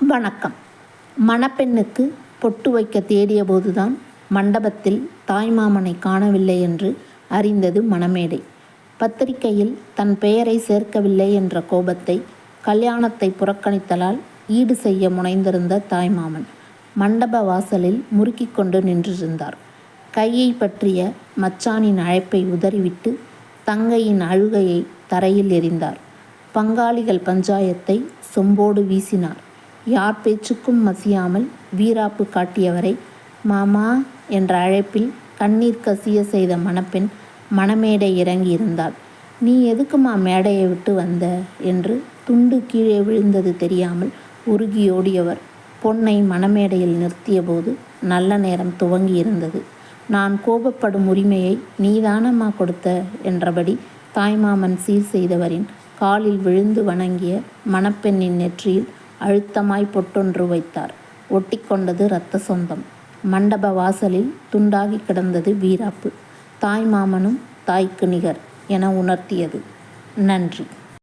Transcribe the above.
வணக்கம். மணப்பெண்ணுக்கு பொட்டு வைக்க தேடிய போதுதான் மண்டபத்தில் தாய்மாமனை காணவில்லை என்று அறிந்தது மணமேடை. பத்திரிகையில் தன் பெயரை சேர்க்கவில்லை என்ற கோபத்தை கல்யாணத்தை புறக்கணித்தலால் ஈடு செய்ய முனைந்திருந்த தாய்மாமன் மண்டப வாசலில் முறுக்கிக் கொண்டு நின்றிருந்தார். கையை பற்றிய மச்சானின் அழைப்பை உதறிவிட்டு தங்கையின் அழுகையை தரையில் எறிந்தார். பங்காளிகள் பஞ்சாயத்தை சொம்போடு வீசினார். யார் பேச்சுக்கும் மசியாமல் வீராப்பு காட்டியவரை மாமா என்ற அழைப்பில் கண்ணீர் கசிய செய்த மணப்பெண் மணமேடை இறங்கியிருந்தாள் நீ எதுக்குமா மேடையை விட்டு வந்த? என்று துண்டு கீழே விழுந்தது தெரியாமல் உருகியோடியவர் பொன்னை மணமேடையில் நிறுத்தியபோது நல்ல நேரம் துவங்கி இருந்தது. நான் கோபப்படும் உரிமையை நீதானம்மா கொடுத்த? என்றபடி தாய்மாமன் சீர் செய்தவரின் காலில் விழுந்து வணங்கிய மணப்பெண்ணின் நெற்றியில் அழுத்தமாய் பொட்டொன்று வைத்தார். ஒட்டிக்கொண்டது இரத்த சொந்தம். மண்டப வாசலில் துண்டாகி கிடந்தது வீராப்பு. தாய் மாமனும் தாய்க்கு நிகர் என உணர்த்தியது. நன்றி.